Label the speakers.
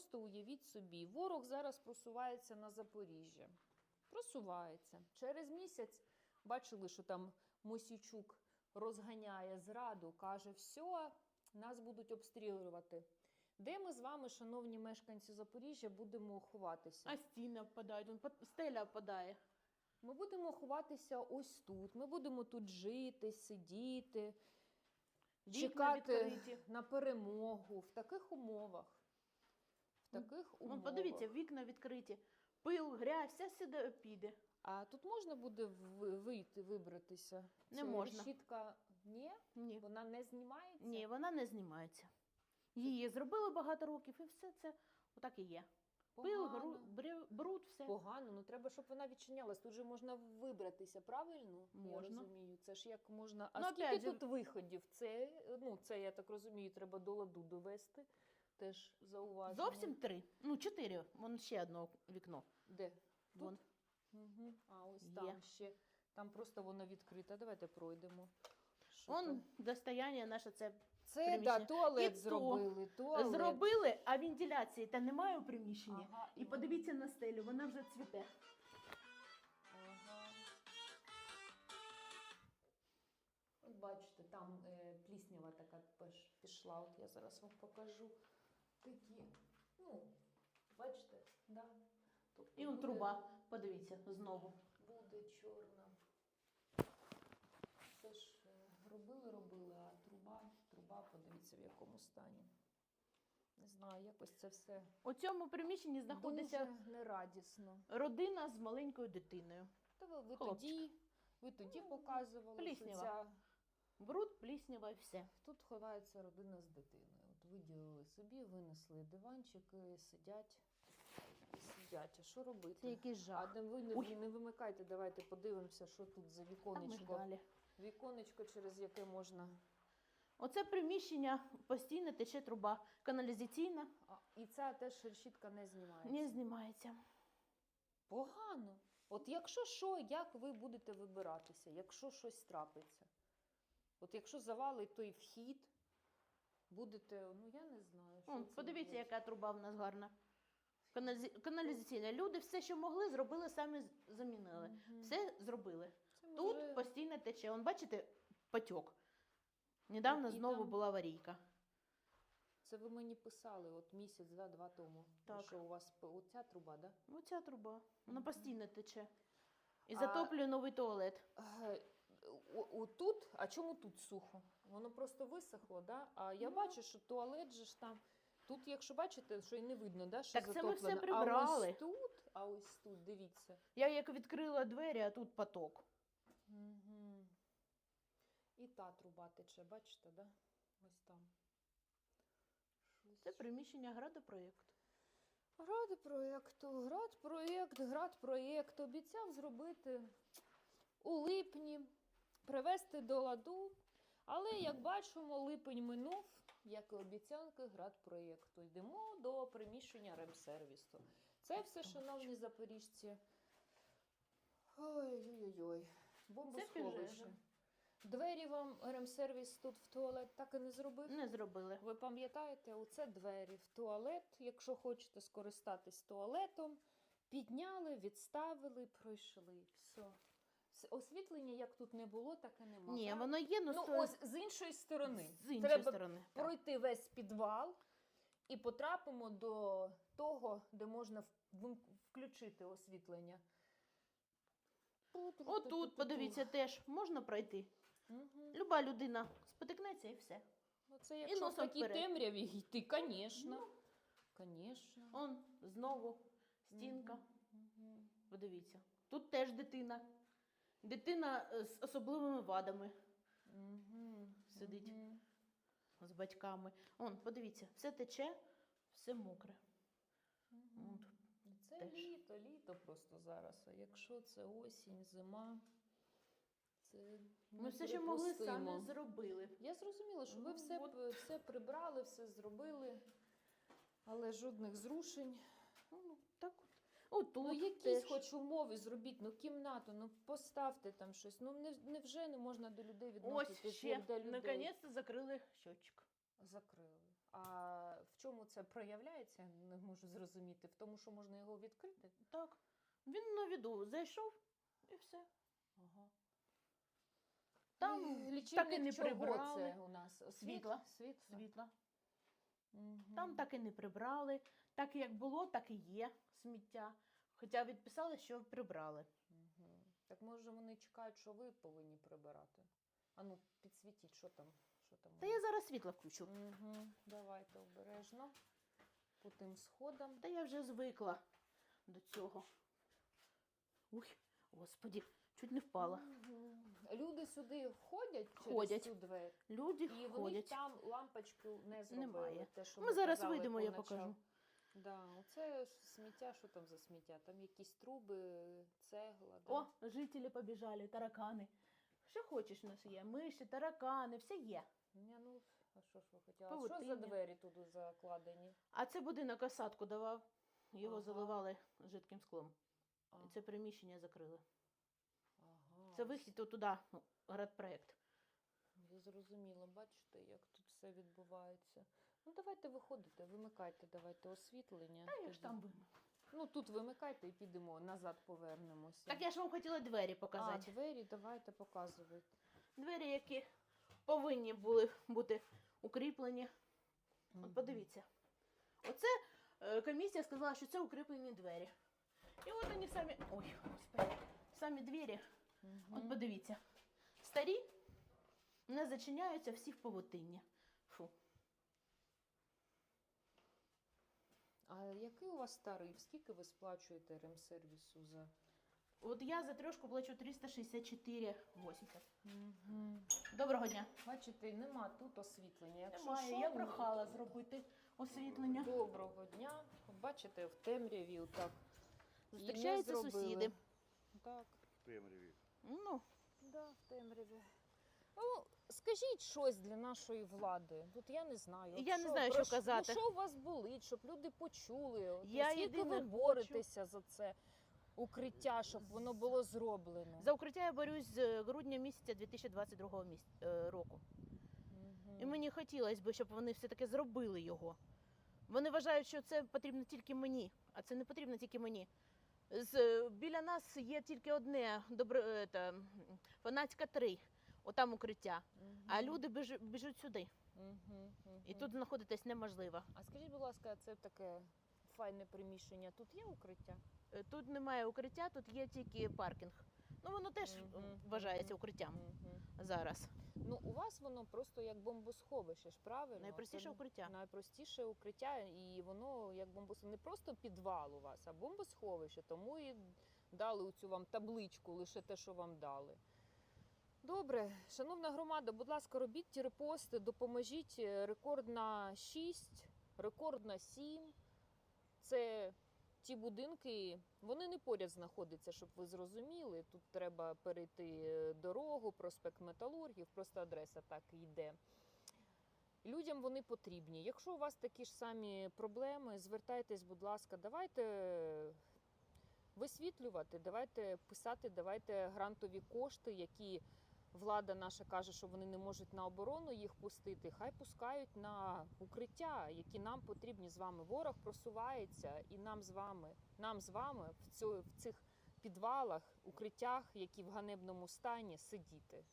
Speaker 1: просто уявіть собі, ворог зараз просувається на Запоріжжя. Просувається. Через місяць бачили, що там Мосійчук розганяє зраду, каже, все, нас будуть обстрілювати. Де ми з вами, шановні мешканці Запоріжжя, будемо ховатися?
Speaker 2: А стіни впадають, он стеля впадає.
Speaker 1: Ми будемо ховатися ось тут. Ми будемо тут жити, сидіти,
Speaker 2: Вікна
Speaker 1: чекати
Speaker 2: відкриті.
Speaker 1: на перемогу в таких умовах.
Speaker 2: Ну,
Speaker 1: таких
Speaker 2: Вон,
Speaker 1: умовах.
Speaker 2: подивіться, вікна відкриті. Пил, грязь, вся сюди піде.
Speaker 1: А тут можна буде ви- вийти, вибратися?
Speaker 2: Не
Speaker 1: Це
Speaker 2: можна.
Speaker 1: Решітка ні,
Speaker 2: Ні.
Speaker 1: вона не знімається.
Speaker 2: Ні, вона не знімається. Її зробили багато років, і все це отак і є. Пил, гру- брю- бруд, все.
Speaker 1: Погано, ну треба, щоб вона відчинялась. Тут же можна вибратися, правильно? Я
Speaker 2: Можна.
Speaker 1: розумію. Це ж як можна. А
Speaker 2: Ну,
Speaker 1: скільки
Speaker 2: опять же-
Speaker 1: тут виходів? Це, ну, це, я так розумію, треба до ладу довести. Теж зауваження.
Speaker 2: Зовсім три. Ну, чотири. Вон ще одне вікно.
Speaker 1: Де? Тут?
Speaker 2: Вон.
Speaker 1: Угу. А ось
Speaker 2: Є.
Speaker 1: там ще. Там просто воно відкрите. Давайте пройдемо. Що
Speaker 2: Вон
Speaker 1: там?
Speaker 2: достояння наше це
Speaker 1: Це
Speaker 2: приміщення.
Speaker 1: да, туалет
Speaker 2: І то
Speaker 1: зробили. Туалет.
Speaker 2: зробили, а вентиляції та немає у приміщенні.
Speaker 1: Ага,
Speaker 2: І подивіться на стелю, вона вже цвіте.
Speaker 1: Ага. От бачите, там е, пліснява така пеш- пішла. От я зараз вам покажу. Такі, ну, бачите, да. Тобто
Speaker 2: І он
Speaker 1: буде-
Speaker 2: труба, подивіться, знову.
Speaker 1: Буде чорна. Це ж е, робили, робили, а труба, труба, подивіться, в якому стані. Не знаю, якось це все
Speaker 2: У цьому приміщенні знаходиться
Speaker 1: дуже нерадісно.
Speaker 2: родина з маленькою дитиною.
Speaker 1: Та ви, ви
Speaker 2: Хлопчик.
Speaker 1: тоді, ви тоді
Speaker 2: Ну,
Speaker 1: показували, що
Speaker 2: пліснява.
Speaker 1: ця
Speaker 2: Бруд, пліснява і все.
Speaker 1: Тут ховається родина з дитиною. От виділили собі, винесли диванчики, сидять сидять. А що робити?
Speaker 2: Це якийсь
Speaker 1: А
Speaker 2: жах.
Speaker 1: не ви не, не вимикайте, давайте подивимося, що тут за
Speaker 2: ми
Speaker 1: віконечко.
Speaker 2: далі.
Speaker 1: Віконечко, через яке можна.
Speaker 2: Оце приміщення постійно тече труба. Каналізаційна
Speaker 1: А, і ця теж решітка не знімається.
Speaker 2: не знімається.
Speaker 1: Погано. От якщо що, як ви будете вибиратися, якщо щось трапиться? От якщо завалить той вхід, будете, ну я не знаю. Що
Speaker 2: Вон,
Speaker 1: це
Speaker 2: подивіться,
Speaker 1: буде.
Speaker 2: яка труба в нас гарна. Каналізі- Каналізаційна. Люди все, що могли, зробили, самі замінили.
Speaker 1: Мгм.
Speaker 2: Все зробили.
Speaker 1: Це
Speaker 2: Тут
Speaker 1: вже-
Speaker 2: постійно тече. Он, бачите, потік. Недавно
Speaker 1: І
Speaker 2: знову
Speaker 1: там-
Speaker 2: була аварійка.
Speaker 1: Це ви мені писали от місяць, да, два тому.
Speaker 2: Так.
Speaker 1: Що у вас оця труба, да?
Speaker 2: Оця труба. Вона постійно тече. І
Speaker 1: А-
Speaker 2: затоплює новий туалет.
Speaker 1: Отут, а чому тут сухо? Воно просто висохло, да? А я
Speaker 2: Ну.
Speaker 1: бачу, що туалет же ж там. Тут, якщо бачите, що і не видно, да, що
Speaker 2: Так це ми все прибрали.
Speaker 1: А ось тут, а ось тут, дивіться.
Speaker 2: Я як відкрила двері, а тут поток.
Speaker 1: Угу. І та труба тече, бачите, да? Ось там. Щось.
Speaker 2: Це приміщення градопроєкту.
Speaker 1: Град проєкту, град проєкт, град проєкт обіцяв зробити у липні, привести до ладу. Але, як бачимо, липень минув, як і обіцянки град проєкту. Йдемо до приміщення ремсервісу. Це все, шановні запоріжці. Ой-ой-ой. Бомбосховище. Двері вам ремсервіс тут в туалет так і не зробив?
Speaker 2: Не зробили.
Speaker 1: Ви пам'ятаєте, оце двері в туалет. Якщо хочете скористатись туалетом, підняли, відставили, пройшли. Все. Освітлення як тут не було, так і нема.
Speaker 2: Ні, воно є, ну,
Speaker 1: ну ось з іншої сторони.
Speaker 2: з іншої
Speaker 1: Треба
Speaker 2: сторони. так.
Speaker 1: пройти весь підвал і потрапимо до того, де можна включити освітлення.
Speaker 2: Отут, подивіться, теж можна пройти.
Speaker 1: Угу.
Speaker 2: Люба людина спотикнеться і все.
Speaker 1: Ну, це якщо в такій
Speaker 2: вперед.
Speaker 1: темряві йти, звісно. Звісно.
Speaker 2: Он знову стінка.
Speaker 1: Мгм.
Speaker 2: Подивіться. Тут теж дитина. Дитина е, з особливими вадами
Speaker 1: Мгм.
Speaker 2: Сидить.
Speaker 1: Мгм.
Speaker 2: з батьками. Он, подивіться, все тече, все мокре. От.
Speaker 1: Це
Speaker 2: теж.
Speaker 1: літо, літо просто зараз. А якщо це осінь, зима, це
Speaker 2: Ми все, що могли, самі зробили.
Speaker 1: Я зрозуміла, що ви
Speaker 2: Ну,
Speaker 1: все,
Speaker 2: от.
Speaker 1: все прибрали, все зробили, але жодних зрушень.
Speaker 2: Ну, так от. Отут
Speaker 1: Ну, якісь
Speaker 2: теж.
Speaker 1: хоч умови зробіть, ну кімнату, ну поставте там щось. Ну не, невже не можна до людей відноситись?
Speaker 2: Ось ще,
Speaker 1: як до людей?
Speaker 2: наконець-то закрили щочик.
Speaker 1: Закрили. А в чому це проявляється? Не можу зрозуміти. В тому, що можна його відкрити?
Speaker 2: Так. Він на віду зайшов і все.
Speaker 1: Ага.
Speaker 2: Там
Speaker 1: Лічильник
Speaker 2: так і не
Speaker 1: чого
Speaker 2: прибрали.
Speaker 1: це у нас? Світ-
Speaker 2: Світла.
Speaker 1: Світла.
Speaker 2: Світла.
Speaker 1: Мгм.
Speaker 2: Там так і не прибрали. Так як було, так і є сміття. Хоча відписали, що прибрали.
Speaker 1: Мгм. Так може вони чекають, що ви повинні прибирати. А ну, підсвітіть, що там, що там.
Speaker 2: Та я зараз світло включу.
Speaker 1: Угу. Давайте обережно. По тим сходам.
Speaker 2: Та я вже звикла до цього. Уй, господі, чуть не впала.
Speaker 1: Мгм. Люди сюди входять через
Speaker 2: Ходять.
Speaker 1: цю двері,
Speaker 2: Люди
Speaker 1: і вони
Speaker 2: ходять.
Speaker 1: там лампочку не зробили.
Speaker 2: Немає.
Speaker 1: Те, що
Speaker 2: Ми зараз
Speaker 1: казали
Speaker 2: вийдемо, я
Speaker 1: поначалу.
Speaker 2: покажу.
Speaker 1: Да, оце сміття, що там за сміття? Там якісь труби, цегла. Да?
Speaker 2: О, жителі побіжали, таракани. Що хочеш у нас є? Миші, таракани, все є.
Speaker 1: Ні, ну, а що ж ви хотіли? А Що за двері туди закладені?
Speaker 2: А це будинок осадку давав. Його
Speaker 1: Ага.
Speaker 2: заливали жидким склом.
Speaker 1: Ага.
Speaker 2: І це приміщення закрили.
Speaker 1: Ага.
Speaker 2: Це вихід туди, ну, градпроект.
Speaker 1: Я зрозуміла, бачите, як тут все відбувається. Ну, давайте виходите, вимикайте, давайте освітлення.
Speaker 2: Та я ж там вимила.
Speaker 1: Ну, тут вимикайте і підемо, назад повернемося.
Speaker 2: Так я ж вам хотіла двері
Speaker 1: а,
Speaker 2: показати.
Speaker 1: двері давайте показуйте.
Speaker 2: Двері, які повинні були бути укріплені. От подивіться. Оце е, комісія сказала, що це укріплені двері. І от вони самі. Ой, господи. Самі двері.
Speaker 1: Мгм.
Speaker 2: От подивіться. Старі не зачиняються всі в павутинні. Фу.
Speaker 1: А який у вас тариф? Скільки ви сплачуєте ремсервісу за?
Speaker 2: От я за трьошку плачу 364,80.
Speaker 1: Угу.
Speaker 2: Доброго дня.
Speaker 1: Бачите, нема тут освітлення. Якщо
Speaker 2: Немає,
Speaker 1: що,
Speaker 2: я прохала зробити освітлення.
Speaker 1: Доброго дня. Бачите, в темряві так.
Speaker 2: Зустрічаються сусіди.
Speaker 1: Так.
Speaker 3: в темряві.
Speaker 2: Ну,
Speaker 1: Да, в темряві. Ну, скажіть щось для нашої влади. Тут я не знаю.
Speaker 2: Я не знаю,
Speaker 1: про
Speaker 2: що казати.
Speaker 1: Ну, що у вас болить, щоб люди почули? От,
Speaker 2: Я
Speaker 1: Скільки ви
Speaker 2: хочу-
Speaker 1: за це укриття, щоб воно було зроблено?
Speaker 2: за укриття я борюсь з грудня місяця 2022 міс... е, року.
Speaker 1: Мгм.
Speaker 2: І мені хотілося б, щоб вони все-таки зробили його. Вони вважають, що це потрібно тільки мені, а це не потрібно тільки мені. З, е, біля нас є тільки одне добре, е, та, фанатська 3, отам укриття. А люди біж, біжуть сюди.
Speaker 1: Мгм,
Speaker 2: І тут знаходитись неможливо.
Speaker 1: А скажіть, будь ласка, це таке файне приміщення. Тут є укриття?
Speaker 2: Е, Тут немає укриття, тут є тільки паркінг. Ну воно теж
Speaker 1: Мгм,
Speaker 2: вважається укриттям
Speaker 1: Мгм.
Speaker 2: зараз.
Speaker 1: Ну, у вас воно просто як бомбосховище ж, правильно?
Speaker 2: Найпростіше
Speaker 1: Це
Speaker 2: укриття.
Speaker 1: Найпростіше укриття, і воно як бомбосховище. Не просто підвал у вас, а бомбосховище. Тому і дали цю вам табличку, лише те, що вам дали. Добре, шановна громада, будь ласка, робіть ті репости, допоможіть. Е, Рекорд на 6, рекорд на 7. Це ті будинки, вони не поряд знаходяться, щоб ви зрозуміли. Тут треба перейти е, дорогу, проспект металургів, просто адреса так і йде. Людям вони потрібні. Якщо у вас такі ж самі проблеми, звертайтесь, будь ласка, давайте висвітлювати, давайте писати, давайте грантові кошти, які влада наша каже, що вони не можуть на оборону їх пустити. Хай пускають на укриття, які нам потрібні з вами. Ворог просувається, і нам з вами, нам з вами в, цих підвалах, укриттях, які в ганебному стані, сидіти.